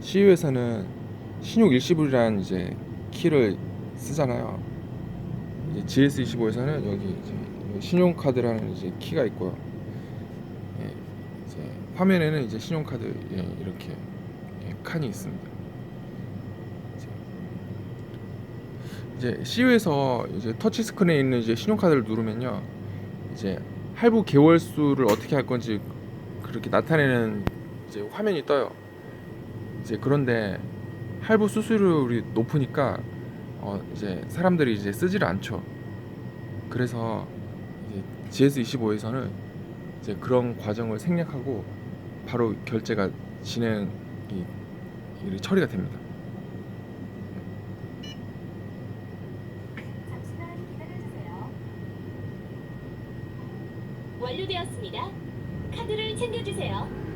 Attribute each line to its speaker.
Speaker 1: CU에서는 신용 일시불이라는 이제 키를 쓰잖아요. 이제 GS25에서는 여기 이제 신용카드라는 이제 키가 있고요. 예, 이제 화면에는 이제 신용카드 예, 이렇게 예, 칸이 있습니다. 이제 CU에서 이제 터치 스크린에 있는 이제 신용카드를 누르면요, 이제 할부 개월 수를 어떻게 할 건지 그렇게 나타내는 이제 화면이 떠요. 이제 그런데 할부 수수료율이 높으니까 어 이제 사람들이 이제 쓰지를 않죠. 그래서 이제 GS25에서는 이제 그런 과정을 생략하고 바로 결제가 진행이 이 처리가 됩니다.
Speaker 2: 완료되었습니다. 카드를 챙겨주세요.